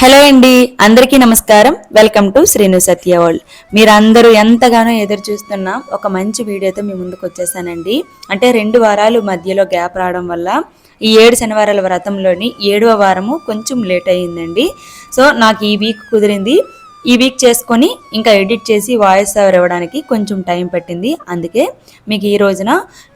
Hello అండి అందరికీ నమస్కారం. Welcome to Sreenu Satya world. మీరందరూ ఎంతగానో ఎదురు చూస్తున్న ఒక మంచి వీడియోతో మీ ముందుకు వచ్చేసానండి. అంటే రెండు వారాలు మధ్యలో గ్యాప్ రావడం వల్ల ఈ ఏడు శనివారాల వ్రతంలోని ఏడవ వారము కొంచెం లేట్ అయ్యిందండి. సో నాకు ఈ వీక్ కుదిరింది. ఈ వీక్ చేసుకొని ఇంకా ఎడిట్ చేసి వాయిస్ ఓవర్ ఇవ్వడానికి కొంచెం టైం పట్టింది. అందుకే మీకు ఈ రోజున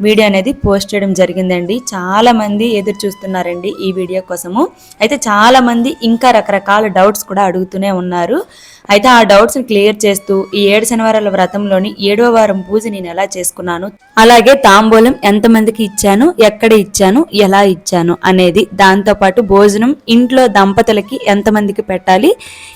వీడియో అనేది పోస్ట్ చేయడం జరిగిందండి. చాలామంది ఎదురు చూస్తున్నారండి ఈ వీడియో కోసము. అయితే చాలామంది ఇంకా రకరకాల డౌట్స్ కూడా అడుగుతూనే ఉన్నారు. అయితే ఆ డౌట్స్ని క్లియర్ చేస్తూ ఈ ఏడు శనివారాల వ్రతంలోని ఏడవ వారం పూజ నేను ఎలా చేసుకున్నాను? అలాగే తాంబూలం ఎంతమందికి ఇచ్చాను? ఎక్కడ ఇచ్చాను? ఎలా ఇచ్చాను? అనేది దాంతోపాటు భోజనం ఇంట్లో దంపతులకి ఎంతమందికి పెట్టాలి?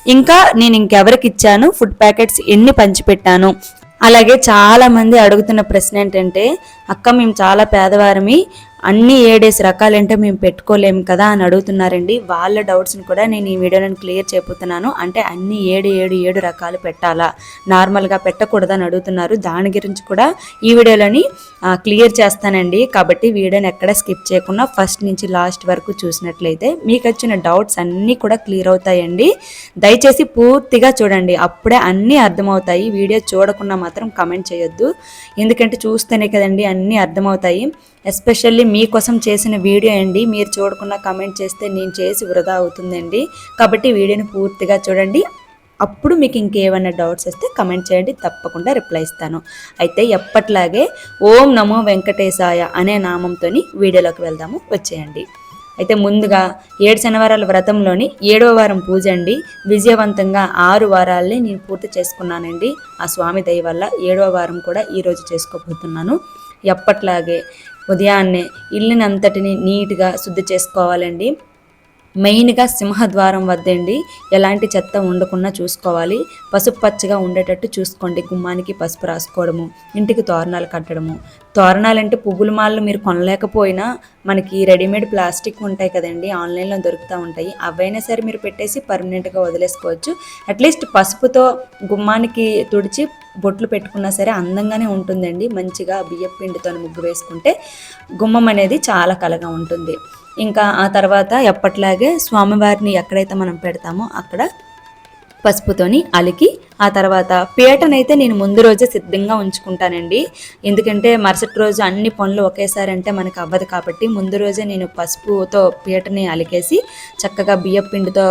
ఇంకా నేను ఇంకెవరికి ఇచ్చాను? ఫుడ్ ప్యాకెట్స్ ఎన్ని పంచిపెట్టాను? అలాగే చాలా మంది అడుగుతున్న ప్రశ్న ఏంటంటే అక్క మేము చాలా పేదవారమి అన్ని ఏడేసి రకాలంటే మేము పెట్టుకోలేము కదా అని అడుగుతున్నారండి. వాళ్ళ డౌట్స్ని కూడా నేను ఈ వీడియోలను క్లియర్ చేయబోతున్నాను అంటే అన్ని ఏడు ఏడు ఏడు రకాలు పెట్టాలా? నార్మల్గా పెట్టకూడదని అడుగుతున్నారు. దాని గురించి కూడా ఈ వీడియోలోని క్లియర్ చేస్తానండి. కాబట్టి వీడియోని ఎక్కడ స్కిప్ చేయకుండా ఫస్ట్ నుంచి లాస్ట్ వరకు చూసినట్లయితే మీకు వచ్చిన డౌట్స్ అన్నీ కూడా క్లియర్ అవుతాయండి. దయచేసి పూర్తిగా చూడండి. అప్పుడే అన్నీ అర్థమవుతాయి. వీడియో చూడకుండా మాత్రం కమెంట్ చేయొద్దు. ఎందుకంటే చూస్తేనే కదండి అన్నీ అర్థమవుతాయి. ఎస్పెషల్లీ మీకోసం చేసిన వీడియో అండి. మీరు చూడకుండా కమెంట్ చేస్తే నేను చేసి వృధా అవుతుందండి. కాబట్టి వీడియోని పూర్తిగా చూడండి. అప్పుడు మీకు ఇంకేమైనా డౌట్స్ వస్తే కమెంట్ చేయండి. తప్పకుండా రిప్లై ఇస్తాను. అయితే ఎప్పట్లాగే ఓం నమో వెంకటేశాయ అనే నామంతో వీడియోలోకి వెళ్దాము. వచ్చేయండి. అయితే ముందుగా ఏడు శనివారాల వ్రతంలోని ఏడవ వారం పూజ అండి. విజయవంతంగా ఆరు వారాలని నేను పూర్తి చేసుకున్నానండి. ఆ స్వామి దయ వల్ల ఏడవ వారం కూడా ఈరోజు చేసుకోబోతున్నాను. ఎప్పట్లాగే ఉదయాన్నే ఇల్లునంతటిని నీట్గా శుద్ధి చేసుకోవాలండి. మెయిన్గా సింహద్వారం వద్దండి. ఎలాంటి చెత్త ఉండకుండా చూసుకోవాలి. పసుపు పచ్చగా ఉండేటట్టు చూసుకోండి. గుమ్మానికి పసుపు రాసుకోవడము ఇంటికి తోరణాలు కట్టడము. తోరణాలంటే పువ్వుల మాలలు మీరు కొనలేకపోయినా మనకి రెడీమేడ్ ప్లాస్టిక్ ఉంటాయి కదండి. ఆన్లైన్లో దొరుకుతూ ఉంటాయి. అవైనా సరే మీరు పెట్టేసి పర్మనెంట్గా వదిలేసుకోవచ్చు. అట్లీస్ట్ పసుపుతో గుమ్మానికి తుడిచి బొట్లు పెట్టుకున్నా సరే అందంగానే ఉంటుందండి. మంచిగా బియ్యం పిండితో ముగ్గు వేసుకుంటే గుమ్మం అనేది చాలా కలగా ఉంటుంది. ఇంకా ఆ తర్వాత ఎప్పట్లాగే స్వామివారిని ఎక్కడైతే మనం పెడతామో అక్కడ పసుపుతోని అలికి ఆ తర్వాత పీటనైతే నేను ముందు రోజే సిద్ధంగా ఉంచుకుంటానండి. ఎందుకంటే మరుసటి రోజు అన్ని పనులు ఒకేసారి అంటే మనకు అవ్వదు కాబట్టి ముందు రోజే నేను పసుపుతో పీటని అలికేసి చక్కగా బియ్యపు పిండితో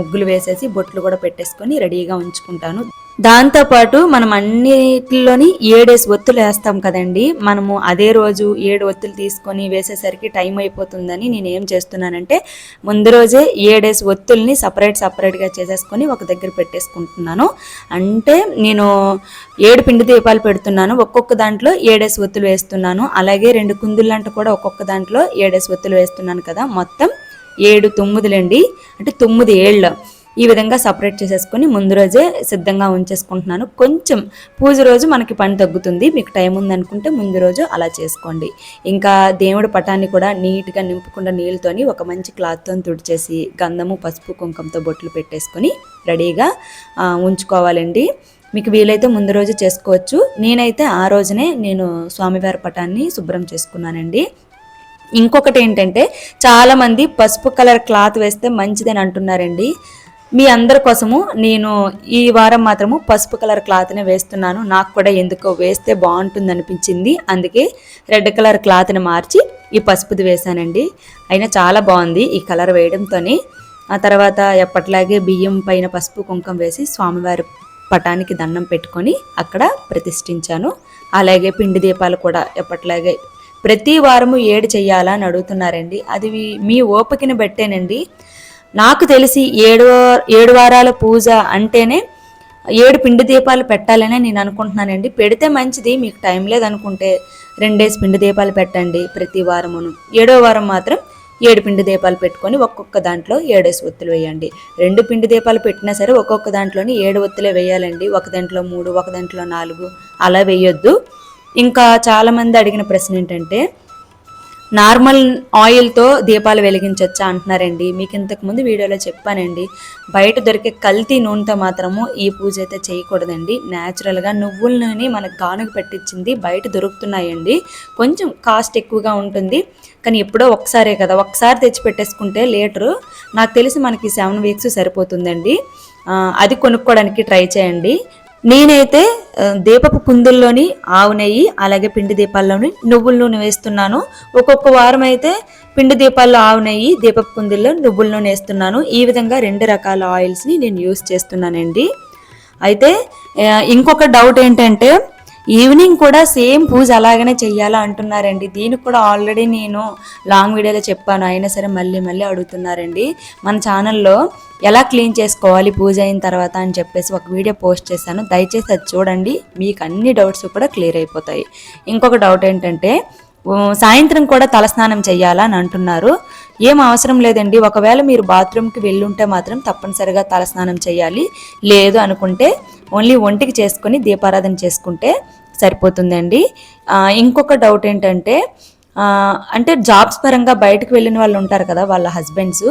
ముగ్గులు వేసేసి బొట్లు కూడా పెట్టేసుకొని రెడీగా ఉంచుకుంటాను. దాంతోపాటు మనం అన్నిటిలోని ఏడేసి ఒత్తులు వేస్తాం కదండి. మనము అదే రోజు ఏడు ఒత్తులు తీసుకొని వేసేసరికి టైం అయిపోతుందని నేను ఏం చేస్తున్నానంటే ముందు రోజే ఏడేసి ఒత్తుల్ని సపరేట్ సపరేట్గా చేసేసుకొని ఒక దగ్గర పెట్టేసుకుంటున్నాను. అంటే నేను ఏడు పిండి దీపాలు పెడుతున్నాను. ఒక్కొక్క దాంట్లో ఏడేసి ఒత్తులు వేస్తున్నాను. అలాగే రెండు కుందులంట కూడా ఒక్కొక్క దాంట్లో ఏడేసి ఒత్తులు వేస్తున్నాను కదా. మొత్తం ఏడు తొమ్మిదిలండి. అంటే తొమ్మిది ఏళ్ళు. ఈ విధంగా సపరేట్ చేసేసుకొని ముందు రోజే సిద్ధంగా ఉంచేసుకుంటున్నాను. కొంచెం పూజ రోజు మనకి పని తగ్గుతుంది. మీకు టైం ఉందనుకుంటే ముందు రోజు అలా చేసుకోండి. ఇంకా దేవుడి పటాన్ని కూడా నీట్గా నింపుకుండా నీళ్ళతోని ఒక మంచి క్లాత్తో తుడిచేసి గంధము పసుపు కుంకంతో బొట్లు పెట్టేసుకొని రెడీగా ఉంచుకోవాలండి. మీకు వీలైతే ముందు రోజు చేసుకోవచ్చు. నేనైతే ఆ రోజునే నేను స్వామివారి పటాన్ని శుభ్రం చేసుకున్నానండి. ఇంకొకటి ఏంటంటే చాలామంది పసుపు కలర్ క్లాత్ వేస్తే మంచిదని అంటున్నారండి. మీ అందరి కోసము నేను ఈ వారం మాత్రము పసుపు కలర్ క్లాత్ని వేస్తున్నాను. నాకు కూడా ఎందుకో వేస్తే బాగుంటుంది అనిపించింది అందుకే రెడ్ కలర్ క్లాత్ని మార్చి ఈ పసుపుది వేశానండి. అయినా చాలా బాగుంది ఈ కలర్ వేయడంతోనే. ఆ తర్వాత ఎప్పట్లాగే బియ్యం పైన పసుపు కుంకం వేసి స్వామివారి పటానికి దండం పెట్టుకొని అక్కడ ప్రతిష్ఠించాను. అలాగే పిండి దీపాలు కూడా ఎప్పట్లాగే ప్రతి వారము ఏడు చేయాలని అడుగుతున్నారండి. అది మీ ఓపికని బట్టేనండి. నాకు తెలిసి ఏడు ఏడు వారాల పూజ అంటేనే ఏడు పిండి దీపాలు పెట్టాలనే నేను అనుకుంటున్నానండి. పెడితే మంచిది మీకు టైం లేదనుకుంటే రెండేసి పిండి దీపాలు పెట్టండి ప్రతి వారమును. ఏడో వారం మాత్రం ఏడు పిండి దీపాలు పెట్టుకొని ఒక్కొక్క దాంట్లో ఏడేసి ఒత్తులు వేయండి. రెండు పిండి దీపాలు పెట్టినా సరే ఒక్కొక్క దాంట్లోని ఏడు ఒత్తులే వేయాలండి. ఒక దాంట్లో మూడు ఒక దాంట్లో నాలుగు అలా వేయొద్దు. ఇంకా చాలామంది అడిగిన ప్రశ్న ఏంటంటే నార్మల్ ఆయిల్తో దీపాలు వెలిగించవచ్చా అంటున్నారండి. మీకు ఇంతకుముందు వీడియోలో చెప్పానండి. బయట దొరికే కల్తీ నూనెతో మాత్రము ఈ పూజ అయితే చేయకూడదండి. న్యాచురల్గా నువ్వుల నూనె మనకు గానుగ పెట్టించింది బయట దొరుకుతున్నాయండి. కొంచెం కాస్ట్ ఎక్కువగా ఉంటుంది. కానీ ఎప్పుడో ఒకసారే కదా. ఒకసారి తెచ్చి పెట్టేసుకుంటే లీటరు. నాకు తెలిసి మనకి సెవెన్ వీక్స్ సరిపోతుందండి. అది కొనుక్కోవడానికి ట్రై చేయండి. నేనైతే దీపపు కుందుల్లోని ఆవు నెయ్యి అలాగే పిండి దీపాల్లోని నువ్వుల నూనె వేస్తున్నాను. ఒక్కొక్క వారం అయితే పిండి దీపాల్లో ఆవు నెయ్యి దీపపు కుందుల్లో నువ్వుల నూనె వేస్తున్నాను. ఈ విధంగా రెండు రకాల ఆయిల్స్ని నేను యూస్ చేస్తున్నానండి. అయితే ఇంకొక డౌట్ ఏంటంటే ఈవినింగ్ కూడా సేమ్ పూజ అలాగనే చెయ్యాలా అంటున్నారండి. దీనికి కూడా ఆల్రెడీ నేను లాంగ్ వీడియోలో చెప్పాను. అయినా సరే మళ్ళీ మళ్ళీ అడుగుతున్నారండి. మన ఛానల్లో ఎలా క్లీన్ చేసుకోవాలి పూజ అయిన తర్వాత అని చెప్పేసి ఒక వీడియో పోస్ట్ చేశాను. దయచేసి అది చూడండి. మీకు అన్ని డౌట్స్ కూడా క్లియర్ అయిపోతాయి. ఇంకొక డౌట్ ఏంటంటే సాయంత్రం కూడా తలస్నానం చేయాలా అని అంటున్నారు. ఏం అవసరం లేదండి. ఒకవేళ మీరు బాత్రూమ్కి వెళ్ళుంటే మాత్రం తప్పనిసరిగా తలస్నానం చేయాలి లేదు అనుకుంటే ఓన్లీ ఒంటికి చేసుకొని దీపారాధన చేసుకుంటే సరిపోతుందండి. ఇంకొక డౌట్ ఏంటంటే అంటే జాబ్స్ పరంగా బయటకు వెళ్ళిన వాళ్ళు ఉంటారు కదా వాళ్ళ హస్బెండ్స్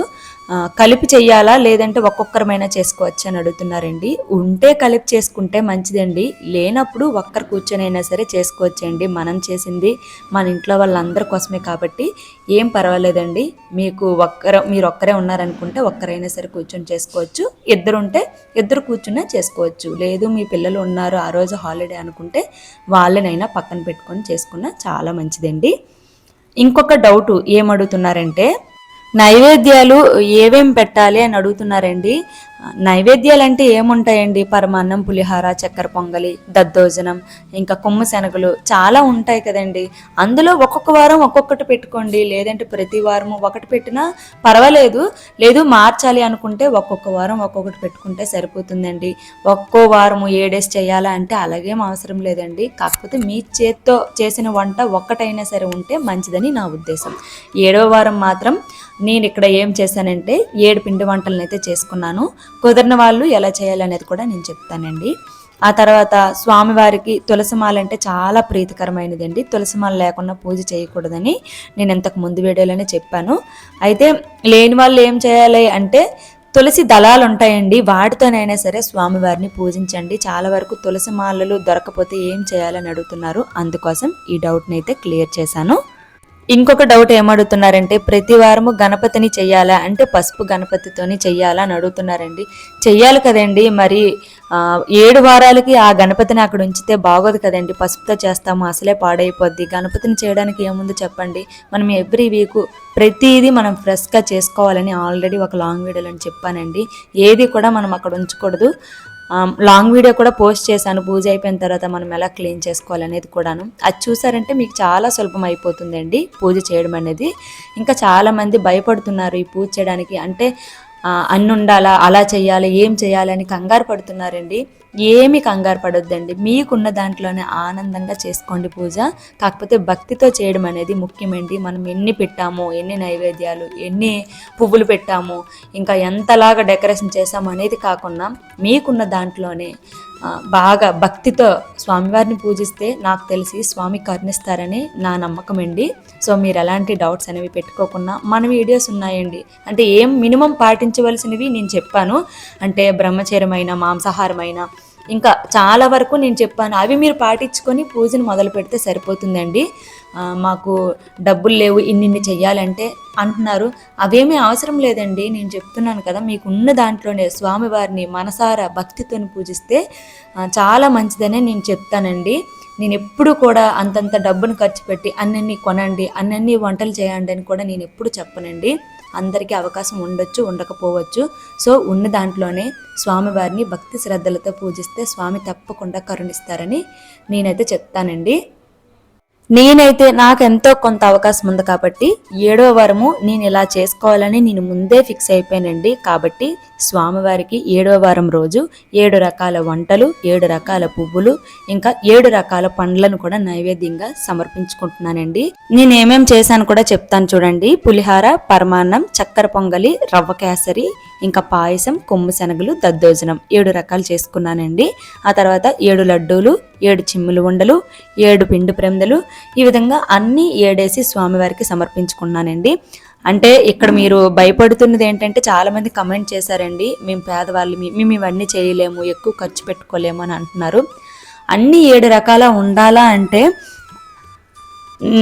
కలిపి చేయాలా లేదంటే ఒక్కొక్కరమైనా చేసుకోవచ్చు అని అడుగుతున్నారండి. ఉంటే కలిపి చేసుకుంటే మంచిదండి. లేనప్పుడు ఒక్కరు కూర్చొని అయినా సరే చేసుకోవచ్చండి. మనం చేసింది మన ఇంట్లో వాళ్ళందరి కోసమే కాబట్టి ఏం పర్వాలేదండి. మీకు ఒక్కర మీరు ఒక్కరే ఉన్నారనుకుంటే ఒక్కరైనా సరే కూర్చొని చేసుకోవచ్చు. ఇద్దరు ఉంటే ఇద్దరు కూర్చునే చేసుకోవచ్చు. లేదు మీ పిల్లలు ఉన్నారు ఆ రోజు హాలిడే అనుకుంటే వాళ్ళనైనా పక్కన పెట్టుకొని చేసుకున్నా చాలా మంచిదండి. ఇంకొక డౌట్ ఏమడుగుతున్నారంటే నైవేద్యాలు ఏమేం పెట్టాలి అని అడుగుతున్నారండి. నైవేద్యాలు అంటే ఏముంటాయండి? పరమాన్నం పులిహార చక్కెర పొంగలి దద్దోజనం ఇంకా కొమ్ము శనగలు చాలా ఉంటాయి కదండి. అందులో ఒక్కొక్క వారం ఒక్కొక్కటి పెట్టుకోండి. లేదంటే ప్రతి వారము ఒకటి పెట్టినా పర్వాలేదు. లేదు మార్చాలి అనుకుంటే ఒక్కొక్క వారం ఒక్కొక్కటి పెట్టుకుంటే సరిపోతుందండి. ఒక్కో వారము డేస్ చేయాలా అంటే అలాగేం అవసరం లేదండి. కాకపోతే మీ చేత్తో చేసిన వంట ఒక్కటైనా సరే ఉంటే మంచిదని నా ఉద్దేశం. ఏడో వారం మాత్రం నేను ఇక్కడ ఏం చేశానంటే ఏడు పిండి వంటలను అయితే చేసుకున్నాను. కుదిరిన వాళ్ళు ఎలా చేయాలనేది కూడా నేను చెప్తానండి. ఆ తర్వాత స్వామివారికి తులసిమాల అంటే చాలా ప్రీతికరమైనదండి. తులసిమాల లేకుండా పూజ చేయకూడదని నేను ఇంతకు ముందు వీడియోలోనే చెప్పాను. అయితే లేని వాళ్ళు ఏం చేయాలి అంటే తులసి దళాలు ఉంటాయండి. వాటితోనైనా సరే స్వామివారిని పూజించండి. చాలా వరకు తులసి మాలలు దొరకపోతే ఏం చేయాలని అడుగుతున్నారు? అందుకోసం ఈ డౌట్ని అయితే క్లియర్ చేశాను. ఇంకొక డౌట్ ఏమడుగుతున్నారంటే ప్రతి వారము గణపతిని చెయ్యాలా? అంటే పసుపు గణపతితోని చెయ్యాలా? అని అడుగుతున్నారండి. చెయ్యాలి కదండి మరి ఏడు వారాలకి ఆ గణపతిని అక్కడ ఉంచితే బాగోదు కదండి. పసుపుతో చేస్తాము అసలే పాడైపోద్ది. గణపతిని చేయడానికి ఏముంది చెప్పండి? మనం ఎవ్రీ వీక్ ప్రతిదీ మనం ఫ్రెష్గా చేసుకోవాలని ఆల్రెడీ ఒక లాంగ్ వీడియోలో చెప్పానండి. ఏది కూడా మనం అక్కడ ఉంచకూడదు. లాంగ్ వీడియో కూడా పోస్ట్ చేశాను. పూజ అయిపోయిన తర్వాత మనం ఎలా క్లీన్ చేసుకోవాలనేది కూడాను. అది చూసారంటే మీకు చాలా సులభం అయిపోతుందండి పూజ చేయడం అనేది. ఇంకా చాలామంది భయపడుతున్నారు ఈ పూజ చేయడానికి. అంటే అన్నుండాలా అన్ని ఉండాలా అలా చేయాలి ఏం చేయాలి అని కంగారు పడుతున్నారండి. ఏమి కంగారు పడొద్దండి. మీకున్న దాంట్లోనే ఆనందంగా చేసుకోండి పూజ. కాకపోతే భక్తితో చేయడం అనేది ముఖ్యమండి మనం ఎన్ని పెట్టాము ఎన్ని నైవేద్యాలు ఎన్ని పువ్వులు పెట్టాము ఇంకా ఎంతలాగా డెకరేషన్ చేసాము అనేది కాకుండా మీకున్న దాంట్లోనే బాగా భక్తితో స్వామివారిని పూజిస్తే నాకు తెలిసి స్వామి కరుణిస్తారని నా నమ్మకం అండి. సో మీరు ఎలాంటి డౌట్స్ అనేవి పెట్టుకోకుండా మన వీడియోస్ ఉన్నాయండి. అంటే ఏం మినిమం పాటించవలసినవి నేను చెప్పాను. అంటే బ్రహ్మచర్యమైన మాంసాహారమైన ఇంకా చాలా వరకు నేను చెప్పాను అవి మీరు పాటించుకొని పూజను మొదలు పెడితే సరిపోతుందండి. మాకు డబ్బులు లేవు ఇన్నిన్ని చెయ్యాలంటే అంటున్నారు. అవేమీ అవసరం లేదండి నేను చెప్తున్నాను కదా మీకు ఉన్న దాంట్లోనే స్వామివారిని మనసారా భక్తితో పూజిస్తే చాలా మంచిదనే నేను చెప్తానండి. నేను ఎప్పుడు కూడా అంతంత డబ్బును ఖర్చు పెట్టి అన్నన్ని కొనండి అన్నన్ని వంటలు చేయండి అని కూడా నేను ఎప్పుడు చెప్పనండి. అందరికీ అవకాశం ఉండొచ్చు ఉండకపోవచ్చు. సో ఉన్న దాంట్లోనే స్వామివారిని భక్తి శ్రద్ధలతో పూజిస్తే స్వామి తప్పకుండా కరుణిస్తారని నేనైతే చెప్తానండి. నేనైతే నాకు ఎంతో కొంత అవకాశం ఉంది కాబట్టి ఏడో వారము నేను ఇలా చేసుకోవాలని నేను ముందే ఫిక్స్ అయిపోయానండి. కాబట్టి స్వామివారికి ఏడో వారం రోజు ఏడు రకాల వంటలు ఏడు రకాల పువ్వులు ఇంకా ఏడు రకాల పండ్లను కూడా నైవేద్యంగా సమర్పించుకుంటున్నానండి. నేను ఏమేమి చేశాను కూడా చెప్తాను చూడండి. పులిహార పరమాన్నం చక్కెర పొంగలి రవ్వ కేసరి ఇంకా పాయసం కొమ్ము శనగలు దద్దోజనం ఏడు రకాలు చేసుకున్నానండి. ఆ తర్వాత ఏడు లడ్డూలు ఏడు చిమ్ములు ఉండలు ఏడు పిండి ప్రెందలు ఈ విధంగా అన్నీ ఏడేసి స్వామివారికి సమర్పించుకున్నానండి. అంటే ఇక్కడ మీరు భయపడుతున్నది ఏంటంటే చాలామంది కమెంట్ చేశారండి మేము పేదవాళ్ళు మేము ఇవన్నీ చేయలేము ఎక్కువ ఖర్చు పెట్టుకోలేము అని అంటున్నారు. అన్ని ఏడు రకాల ఉండాలా అంటే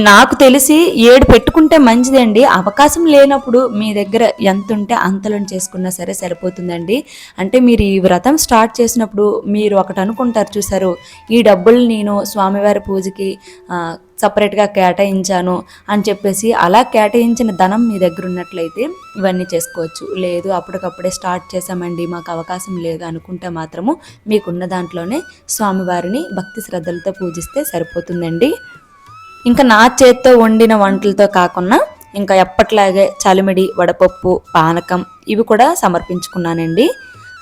నాకు తెలిసి ఏడు పెట్టుకుంటే మంచిదండి. అవకాశం లేనప్పుడు మీ దగ్గర ఎంత ఉంటే అంతలో చేసుకున్నా సరే సరిపోతుందండి. అంటే మీరు ఈ వ్రతం స్టార్ట్ చేసినప్పుడు మీరు ఒకటి అనుకుంటారు చూసారు. ఈ డబ్బులు నేను స్వామివారి పూజకి సపరేట్గా కేటాయించాను అని చెప్పేసి అలా కేటాయించిన ధనం మీ దగ్గర ఉన్నట్లయితే ఇవన్నీ చేసుకోవచ్చు. లేదు అప్పటికప్పుడే స్టార్ట్ చేసామండి మాకు అవకాశం లేదు అనుకుంటే మాత్రము మీకున్న దాంట్లోనే స్వామివారిని భక్తి శ్రద్ధలతో పూజిస్తే సరిపోతుందండి. ఇంకా నా చేత్తో వండిన వంటలతో కాకుండా ఇంకా ఎప్పట్లాగే చలిమిడి వడపప్పు పానకం ఇవి కూడా సమర్పించుకున్నానండి.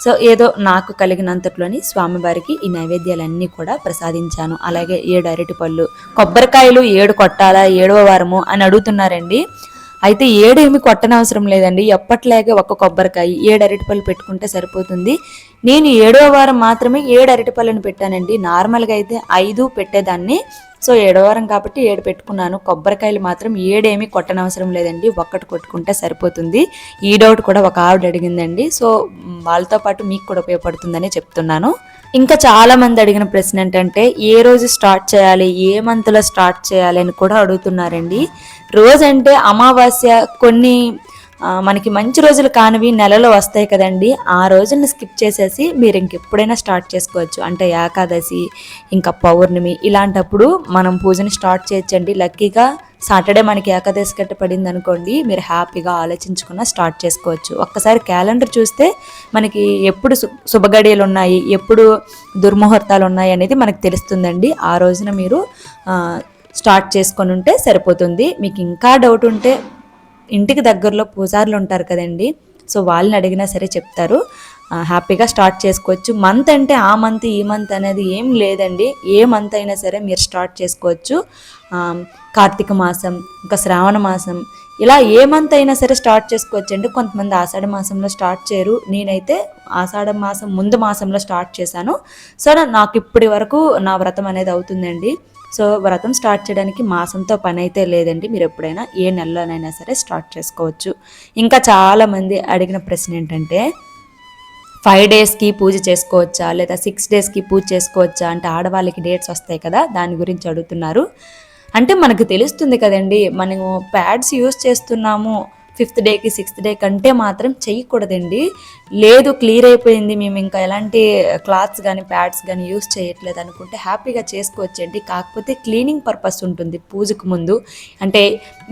సో ఏదో నాకు కలిగినంతట్లోని స్వామివారికి ఈ నైవేద్యాలన్నీ కూడా ప్రసాదించాను. అలాగే ఏడు అరటి పళ్ళు కొబ్బరికాయలు ఏడు కొట్టాలా ఏడవ వారము అని అడుగుతున్నారండి. అయితే ఏడేమి కొట్టనవసరం లేదండి. ఎప్పట్లాగే ఒక కొబ్బరికాయ ఏడు అరటిపళ్ళు పెట్టుకుంటే సరిపోతుంది. నేను ఏడవ వారం మాత్రమే ఏడు అరటిపళ్ళను పెట్టానండి. నార్మల్గా అయితే ఐదు పెట్టేదాన్ని. సో ఏడో వారం కాబట్టి ఏడు పెట్టుకున్నాను. కొబ్బరికాయలు మాత్రం ఏడేమి కొట్టనవసరం లేదండి. ఒక్కటి కొట్టుకుంటే సరిపోతుంది. ఈ డౌట్ కూడా ఒక ఆవిడ అడిగిందండి. సో వాళ్ళతో పాటు మీకు కూడా ఉపయోగపడుతుందని చెప్తున్నాను. ఇంకా చాలా మంది అడిగిన ప్రశ్న ఏంటంటే ఏ రోజు స్టార్ట్ చేయాలి ఏ మంత్లో స్టార్ట్ చేయాలి అని కూడా అడుగుతున్నారండి. రోజు అంటే అమావాస్య కొన్ని మనకి మంచి రోజులు కానివి నెలలో వస్తాయి కదండి. ఆ రోజుని స్కిప్ చేసేసి మీరు ఇంకెప్పుడైనా స్టార్ట్ చేసుకోవచ్చు. అంటే ఏకాదశి ఇంకా పౌర్ణమి ఇలాంటప్పుడు మనం పూజని స్టార్ట్ చేయొచ్చండి. లక్కీగా సాటర్డే మనకి ఏకాదశి గట్ట పడింది అనుకోండి మీరు హ్యాపీగా ఆలోచించుకున్న స్టార్ట్ చేసుకోవచ్చు. ఒక్కసారి క్యాలెండర్ చూస్తే మనకి ఎప్పుడు శుభగడియలు ఉన్నాయి ఎప్పుడు దుర్ముహూర్తాలు ఉన్నాయి అనేది మనకు తెలుస్తుందండి. ఆ రోజున మీరు స్టార్ట్ చేసుకొని ఉంటే సరిపోతుంది. మీకు ఇంకా డౌట్ ఉంటే ఇంటికి దగ్గరలో పూజారులు ఉంటారు కదండి సో వాళ్ళని అడిగినా సరే చెప్తారు. హ్యాపీగా స్టార్ట్ చేసుకోవచ్చు. మంత్ అంటే ఆ మంత్ ఈ మంత్ అనేది ఏం లేదండి. ఏ మంత్ అయినా సరే మీరు స్టార్ట్ చేసుకోవచ్చు. కార్తీక మాసం ఇంకా శ్రావణ మాసం ఇలా ఏ మంత్ అయినా సరే స్టార్ట్ చేసుకోవచ్చు అండి. కొంతమంది ఆషాఢ మాసంలో స్టార్ట్ చేయరు. నేనైతే ఆషాఢ మాసం ముందు మాసంలో స్టార్ట్ చేశాను. సో నాకు ఇప్పటి వరకు నా వ్రతం అనేది అవుతుందండి. సో వ్రతం స్టార్ట్ చేయడానికి మాసంతో పని అయితే లేదండి. మీరు ఎప్పుడైనా ఏ నెలలోనైనా సరే స్టార్ట్ చేసుకోవచ్చు. ఇంకా చాలామంది అడిగిన ప్రశ్న ఏంటంటే ఫైవ్ డేస్కి పూజ చేసుకోవచ్చా? లేదా సిక్స్ డేస్కి పూజ చేసుకోవచ్చా? అంటే ఆడవాళ్ళకి డేట్స్ వస్తాయి కదా దాని గురించి అడుగుతున్నారు. అంటే మనకు తెలుస్తుంది కదండి మనము ప్యాడ్స్ యూస్ చేస్తున్నాము ఫిఫ్త్ డేకి సిక్స్త్ డే కంటే మాత్రం చేయకూడదండి. లేదు క్లియర్ అయిపోయింది మేము ఇంకా ఎలాంటి క్లాత్స్ కానీ ప్యాడ్స్ కానీ యూస్ చేయట్లేదు అనుకుంటే హ్యాపీగా చేసుకోవచ్చండి. కాకపోతే క్లీనింగ్ పర్పస్ ఉంటుంది పూజకు ముందు. అంటే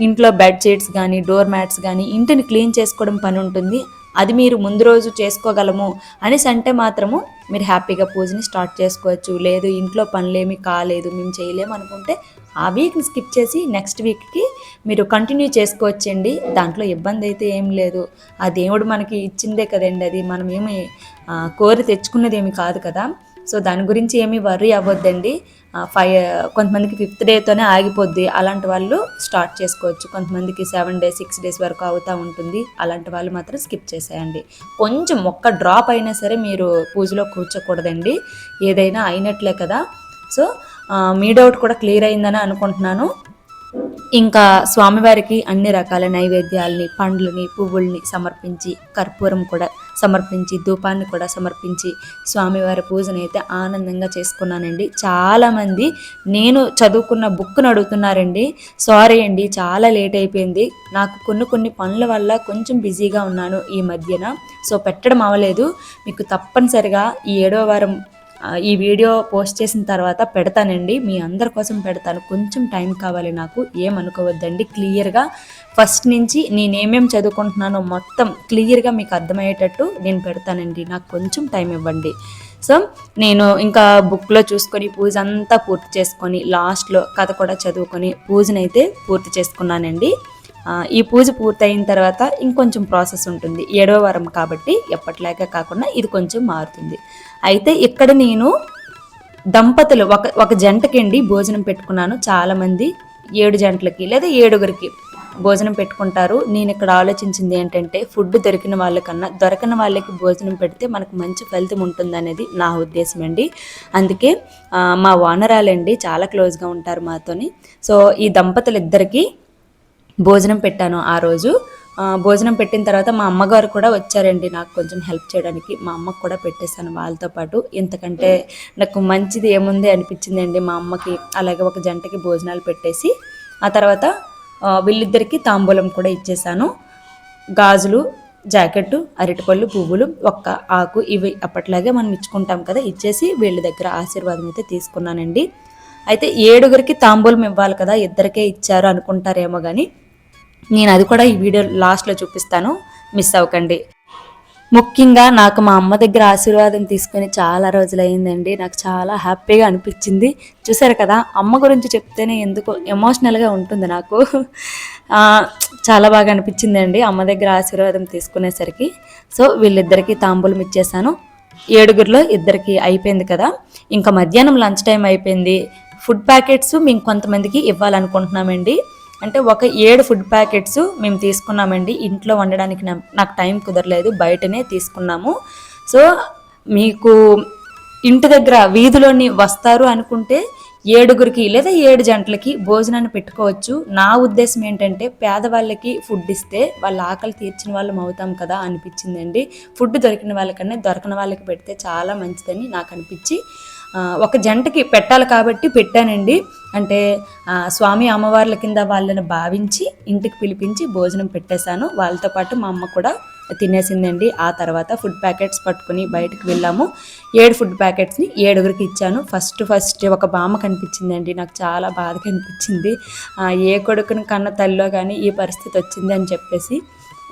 ఇంట్లో బెడ్ షీట్స్ కానీ డోర్ మ్యాట్స్ కానీ ఇంటిని క్లీన్ చేసుకోవడం పని ఉంటుంది. అది మీరు ముందు రోజు చేసుకోగలము అనేసి అంటే మాత్రము మీరు హ్యాపీగా పూజని స్టార్ట్ చేసుకోవచ్చు. లేదు ఇంట్లో పనులేమి కాలేదు మేము చేయలేము అనుకుంటే ఆ వీక్ని స్కిప్ చేసి నెక్స్ట్ వీక్కి మీరు కంటిన్యూ చేసుకోవచ్చండి. దాంట్లో ఇబ్బంది అయితే ఏం లేదు. ఆ దేవుడు మనకి ఇచ్చిందే కదండి అది. మనం ఏమి కోరి తెచ్చుకున్నది ఏమి కాదు కదా. సో దాని గురించి ఏమీ వర్రీ అవ్వద్దండి. ఫైవ్ కొంతమందికి ఫిఫ్త్ డేతోనే ఆగిపోద్ది. అలాంటి వాళ్ళు స్టార్ట్ చేసుకోవచ్చు. కొంతమందికి సెవెన్ డేస్ సిక్స్ డేస్ వరకు అవుతూ ఉంటుంది. అలాంటి వాళ్ళు మాత్రం స్కిప్ చేసేయండి. కొంచెం ఒక్క డ్రాప్ అయినా సరే మీరు పూజలో కూర్చోకూడదండి. ఏదైనా అయినట్లే కదా. సో మీ డౌట్ కూడా క్లియర్ అయిందని అనుకుంటున్నాను. ఇంకా స్వామివారికి అన్ని రకాల నైవేద్యాలని పండ్లని పువ్వుల్ని సమర్పించి కర్పూరం కూడా సమర్పించి ధూపాన్ని కూడా సమర్పించి స్వామివారి పూజను అయితే ఆనందంగా చేసుకున్నానండి. చాలామంది నేను చదువుకున్న బుక్ను అడుగుతున్నారండి. సారీ అండి చాలా లేట్ అయిపోయింది. నాకు కొన్ని కొన్ని పనుల వల్ల కొంచెం బిజీగా ఉన్నాను ఈ మధ్యన. సో పెట్టడం అవ్వలేదు మీకు తప్పనిసరిగా ఈ ఏడవ వారం ఈ వీడియో పోస్ట్ చేసిన తర్వాత పెడతానండి. మీ అందరి కోసం పెడతాను. కొంచెం టైం కావాలి నాకు. ఏమనుకోవద్దండి క్లియర్గా ఫస్ట్ నుంచి నేనేమేం చదువుకుంటున్నానో మొత్తం క్లియర్గా మీకు అర్థమయ్యేటట్టు నేను పెడతానండి. నాకు కొంచెం టైం ఇవ్వండి. సో నేను ఇంకా బుక్లో చూసుకొని పూజ అంతా పూర్తి చేసుకొని లాస్ట్లో కథ కూడా చదువుకొని పూజనైతే పూర్తి చేసుకున్నానండి. ఈ పూజ పూర్తయిన తర్వాత ఇంకొంచెం ప్రాసెస్ ఉంటుంది. ఏడవ వారం కాబట్టి ఎప్పటిలాగా కాకుండా ఇది కొంచెం మారుతుంది. అయితే ఇక్కడ నేను దంపతులు ఒక ఒక జంటకి అండి భోజనం పెట్టుకున్నాను. చాలామంది ఏడు జంటలకి లేదా ఏడుగురికి భోజనం పెట్టుకుంటారు. నేను ఇక్కడ ఆలోచించింది ఏంటంటే ఫుడ్ దొరికిన వాళ్ళకన్నా దొరకని వాళ్ళకి భోజనం పెడితే మనకు మంచి ఫలితం ఉంటుందనేది నా ఉద్దేశం అండి. అందుకే మా వానరాలండి చాలా క్లోజ్గా ఉంటారు మాతోని. సో ఈ దంపతులు ఇద్దరికి భోజనం పెట్టాను ఆ రోజు. భోజనం పెట్టిన తర్వాత మా అమ్మగారు కూడా వచ్చారండి నాకు కొంచెం హెల్ప్ చేయడానికి. మా అమ్మకు కూడా పెట్టేశాను వాళ్ళతో పాటు. ఇంతకంటే నాకు మంచిది ఏముంది అనిపించింది అండి మా అమ్మకి. అలాగే ఒక జంటకి భోజనాలు పెట్టేసి ఆ తర్వాత వీళ్ళిద్దరికీ వీళ్ళిద్దరికి తాంబూలం కూడా ఇచ్చేసాను గాజులు జాకెట్టు అరటిపళ్ళు పువ్వులు ఒక్క ఆకు ఇవి అప్పట్లాగే మనం ఇచ్చుకుంటాం కదా ఇచ్చేసి వీళ్ళ దగ్గర ఆశీర్వాదం అయితే తీసుకున్నానండి. అయితే ఏడుగురికి తాంబూలం ఇవ్వాలి కదా ఇద్దరికే ఇచ్చారు అనుకుంటారేమో కానీ నేను అది కూడా ఈ వీడియో లాస్ట్లో చూపిస్తాను. మిస్ అవ్వకండి. ముఖ్యంగా నాకు మా అమ్మ దగ్గర ఆశీర్వాదం తీసుకొని చాలా రోజులైందండి. నాకు చాలా హ్యాపీగా అనిపించింది. చూసారు కదా అమ్మ గురించి చెప్తేనే ఎందుకో ఎమోషనల్గా ఉంటుంది నాకు. చాలా బాగా అనిపించిందండి అమ్మ దగ్గర ఆశీర్వాదం తీసుకునేసరికి. సో వీళ్ళిద్దరికీ తాంబూలం ఇచ్చేసాను ఏడుగురిలో ఇద్దరికి అయిపోయింది కదా. ఇంకా మధ్యాహ్నం లంచ్ టైం అయిపోయింది. ఫుడ్ ప్యాకెట్స్ మేము కొంతమందికి ఇవ్వాలనుకుంటున్నామండి. అంటే ఒక ఏడు ఫుడ్ ప్యాకెట్స్ మేము తీసుకున్నామండి. ఇంట్లో వండడానికి నా- నాకు టైం కుదరలేదు. బయటనే తీసుకున్నాము. సో మీకు ఇంటి దగ్గర వీధిలోని వస్తారు అనుకుంటే ఏడుగురికి లేదా ఏడు జంటలకి భోజనాన్ని పెట్టుకోవచ్చు. నా ఉద్దేశం ఏంటంటే పేదవాళ్ళకి ఫుడ్ ఇస్తే వాళ్ళ ఆకలి తీర్చిన వాళ్ళం అవుతాం కదా అనిపించిందండి. ఫుడ్ దొరికిన వాళ్ళకన్నా దొరకని వాళ్ళకి పెడితే చాలా మంచిదని నాకు అనిపించి ఒక జంటకి పెట్టాలి కాబట్టి పెట్టానండి. అంటే స్వామి అమ్మవార్ల కింద వాళ్ళని భావించి ఇంటికి పిలిపించి భోజనం పెట్టేశాను. వాళ్ళతో పాటు మా అమ్మ కూడా తినేసిందండి. ఆ తర్వాత ఫుడ్ ప్యాకెట్స్ పట్టుకుని బయటకు వెళ్ళాము. ఏడు ఫుడ్ ప్యాకెట్స్ని ఏడుగురికి ఇచ్చాను. ఫస్ట్ ఫస్ట్ ఒక బామ్మ కనిపించిందండి. నాకు చాలా బాధగా అనిపించింది. ఏ కొడుకుని కన్న తల్లిలో కానీ ఈ పరిస్థితి వచ్చింది అని చెప్పేసి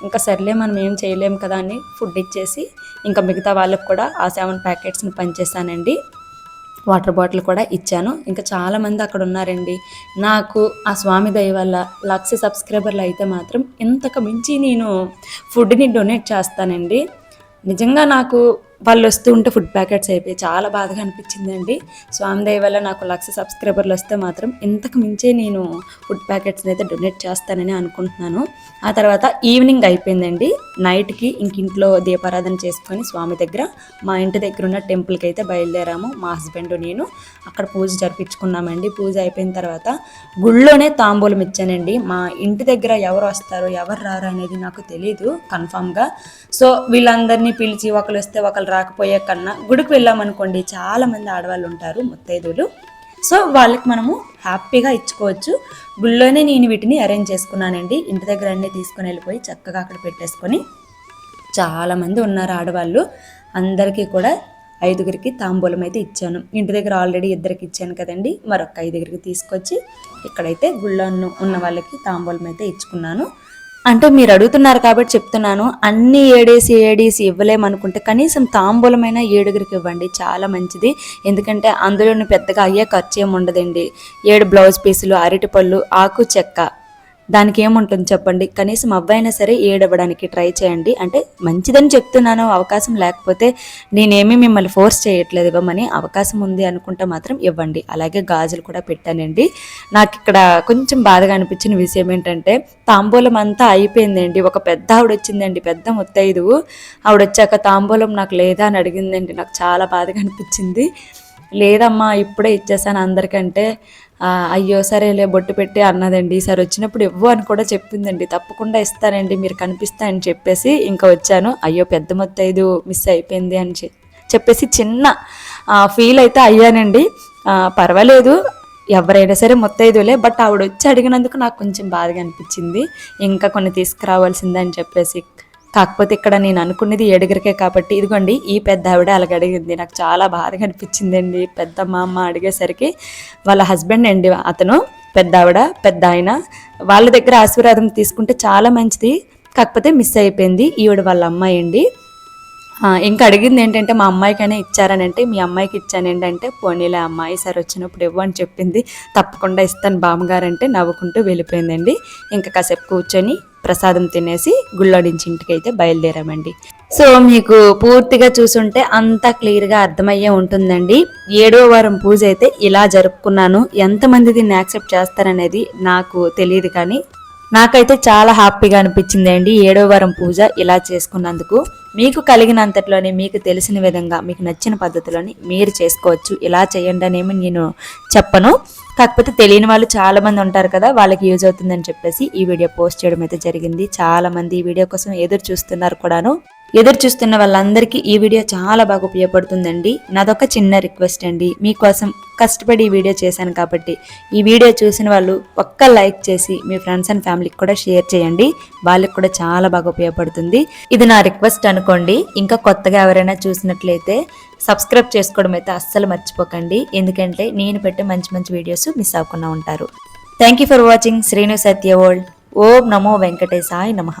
ఇంకా సర్లే మనం ఏం చేయలేం కదా అని ఫుడ్ ఇచ్చేసి ఇంకా మిగతా వాళ్ళకి కూడా ఆ సెవెన్ ప్యాకెట్స్ని పనిచేశానండి వాటర్ బాటిల్ కూడా ఇచ్చాను. ఇంకా చాలామంది అక్కడ ఉన్నారండి. నాకు ఆ స్వామి దయ వల్ల లక్ష సబ్స్క్రైబర్లు అయితే మాత్రం ఇంతకు మించి నేను ఫుడ్ని డొనేట్ చేస్తానండి. నిజంగా నాకు వాళ్ళు వస్తూ ఉంటే ఫుడ్ ప్యాకెట్స్ అయిపోయి చాలా బాధగా అనిపించిందండి. స్వామిదేవి వల్ల నాకు లక్ష సబ్స్క్రైబర్లు వస్తే మాత్రం ఇంతకు మించే నేను ఫుడ్ ప్యాకెట్స్ని అయితే డొనేట్ చేస్తానని అనుకుంటున్నాను. ఆ తర్వాత ఈవినింగ్ అయిపోయిందండి. నైట్కి ఇంకింట్లో దీపారాధన చేసుకొని స్వామి దగ్గర మా ఇంటి దగ్గర ఉన్న టెంపుల్కి అయితే బయలుదేరాము మా హస్బెండ్ నేను. అక్కడ పూజ జరిపించుకున్నామండి. పూజ అయిపోయిన తర్వాత గుళ్ళోనే తాంబూలం ఇచ్చానండి. మా ఇంటి దగ్గర ఎవరు వస్తారు ఎవరు రారు అనేది నాకు తెలియదు కన్ఫామ్గా సో వీళ్ళందరినీ పిలిచి ఒకరు వస్తే ఒకరు రాకపోయే కన్నా గుడికి వెళ్ళామనుకోండి చాలా మంది ఆడవాళ్ళు ఉంటారు ముత్తైదులు సో వాళ్ళకి మనము హ్యాపీగా ఇచ్చుకోవచ్చు. గుళ్ళోనే నేను వీటిని అరేంజ్ చేసుకున్నానండి. ఇంటి దగ్గర అన్నీ తీసుకొని వెళ్ళిపోయి చక్కగా అక్కడ పెట్టేసుకొని చాలామంది ఉన్నారు ఆడవాళ్ళు. అందరికీ కూడా ఐదుగురికి తాంబూలం అయితే ఇచ్చాను. ఇంటి దగ్గర ఆల్రెడీ ఇద్దరికి ఇచ్చాను కదండి. మరొక ఐదుగురికి తీసుకొచ్చి ఇక్కడైతే గుళ్ళో ఉన్న వాళ్ళకి తాంబూలం అయితే ఇచ్చుకున్నాను. అంటే మీరు అడుగుతున్నారు కాబట్టి చెప్తున్నాను. అన్ని ఏడేసి ఏడేసి ఇవ్వలేమనుకుంటే కనీసం తాంబూలమైన ఏడుగురికి ఇవ్వండి. చాలా మంచిది. ఎందుకంటే అందులోని పెద్దగా అయ్యే ఖర్చు ఏమి ఉండదండి. ఏడు బ్లౌజ్ పీసులు అరటిపళ్ళు ఆకు చెక్క దానికి ఏముంటుంది చెప్పండి? కనీసం అవ్వైనా సరే ఏడవ్వడానికి ట్రై చేయండి. అంటే మంచిదని చెప్తున్నాను అవకాశం లేకపోతే నేనేమి మిమ్మల్ని ఫోర్స్ చేయట్లేదు ఇవ్వమని అవకాశం ఉంది అనుకుంటే మాత్రం ఇవ్వండి. అలాగే గాజులు కూడా పెట్టానండి. నాకు ఇక్కడ కొంచెం బాధగా అనిపించిన విషయం ఏంటంటే తాంబూలం అంతా అయిపోయిందండి. ఒక పెద్ద ఆవిడ వచ్చిందండి పెద్ద ముత్తైదు ఆవిడ వచ్చాక తాంబూలం నాకు లేదా అని అడిగిందండి. నాకు చాలా బాధగా అనిపించింది. లేదమ్మా ఇప్పుడే ఇచ్చేసాను అందరికంటే. అయ్యో సరేలే బొట్టు పెట్టి అన్నదండి. ఈసారి వచ్చినప్పుడు ఇవ్వు అని కూడా చెప్పిందండి. తప్పకుండా ఇస్తానండి మీరు కనిపిస్తా అని చెప్పేసి ఇంకా వచ్చాను. అయ్యో పెద్ద మొత్తైదు మిస్ అయిపోయింది అని చెప్పేసి చిన్న ఫీల్ అయితే అయ్యానండి. పర్వాలేదు ఎవరైనా సరే మొత్తైదులే బట్ ఆవిడ వచ్చి అడిగినందుకు నాకు కొంచెం బాధగా అనిపించింది. ఇంకా కొన్ని తీసుకురావాల్సిందని చెప్పేసి కాకపోతే ఇక్కడ నేను అనుకున్నది ఏడుగురికే కాబట్టి ఇదిగోండి ఈ పెద్ద ఆవిడ అలాగ అడిగింది. నాకు చాలా బాధగా అనిపించిందండి. పెద్ద మా అమ్మ అడిగేసరికి వాళ్ళ హస్బెండ్ అండి అతను పెద్ద ఆవిడ పెద్ద ఆయన వాళ్ళ దగ్గర ఆశీర్వాదం తీసుకుంటే చాలా మంచిది. కాకపోతే మిస్ అయిపోయింది. ఈవిడ వాళ్ళ అమ్మాయి అండి. ఇంకా అడిగింది ఏంటంటే మా అమ్మాయికైనా ఇచ్చారని అంటే మీ అమ్మాయికి ఇచ్చానండి అంటే పోనీలే అమ్మాయి సార్ వచ్చినప్పుడు ఇవ్వని అని చెప్పింది. తప్పకుండా ఇస్తాను బామ్మగారు అంటే నవ్వుకుంటూ వెళ్ళిపోయిందండి. ఇంకా కాసేపు కూర్చొని ప్రసాదం తినేసి గుళ్ళో నుంచి ఇంటికి అయితే బయలుదేరామండి. సో మీకు పూర్తిగా చూసుంటే అంతా క్లియర్గా అర్థమయ్యే ఉంటుందండి. ఏడో వారం పూజ అయితే ఇలా జరుపుకున్నాను. ఎంతమంది దీన్ని యాక్సెప్ట్ చేస్తారనేది నాకు తెలియదు కానీ నాకైతే చాలా హ్యాపీగా అనిపించింది అండి. ఏడో వారం పూజ ఇలా చేసుకున్నందుకు. మీకు కలిగినంతట్లోనే మీకు తెలిసిన విధంగా మీకు నచ్చిన పద్ధతిలోని మీరు చేసుకోవచ్చు. ఇలా చేయండి అనేమి నేను చెప్పను. కాకపోతే తెలియని వాళ్ళు చాలామంది ఉంటారు కదా వాళ్ళకి యూజ్ అవుతుందని చెప్పేసి ఈ వీడియో పోస్ట్ చేయడం అయితే జరిగింది. చాలామంది ఈ వీడియో కోసం ఎదురు చూస్తున్నారు కూడాను. ఎదురు చూస్తున్న వాళ్ళందరికీ ఈ వీడియో చాలా బాగా ఉపయోగపడుతుందండి. నాదొక చిన్న రిక్వెస్ట్ అండి. మీకోసం కష్టపడి ఈ వీడియో చేశాను కాబట్టి ఈ వీడియో చూసిన వాళ్ళు ఒక్క లైక్ చేసి మీ ఫ్రెండ్స్ అండ్ ఫ్యామిలీకి కూడా షేర్ చేయండి. వాళ్ళకి కూడా చాలా బాగా ఉపయోగపడుతుంది. ఇది నా రిక్వెస్ట్ అనుకోండి. ఇంకా కొత్తగా ఎవరైనా చూసినట్లయితే సబ్స్క్రైబ్ చేసుకోవడం అయితే అస్సలు మర్చిపోకండి. ఎందుకంటే నేను పెట్టే మంచి మంచి వీడియోస్ మిస్ అవ్వకుండా ఉంటారు. Thank you for watching Sreenu Satya world ఓం నమో వెంకటేశాయ్ నమః.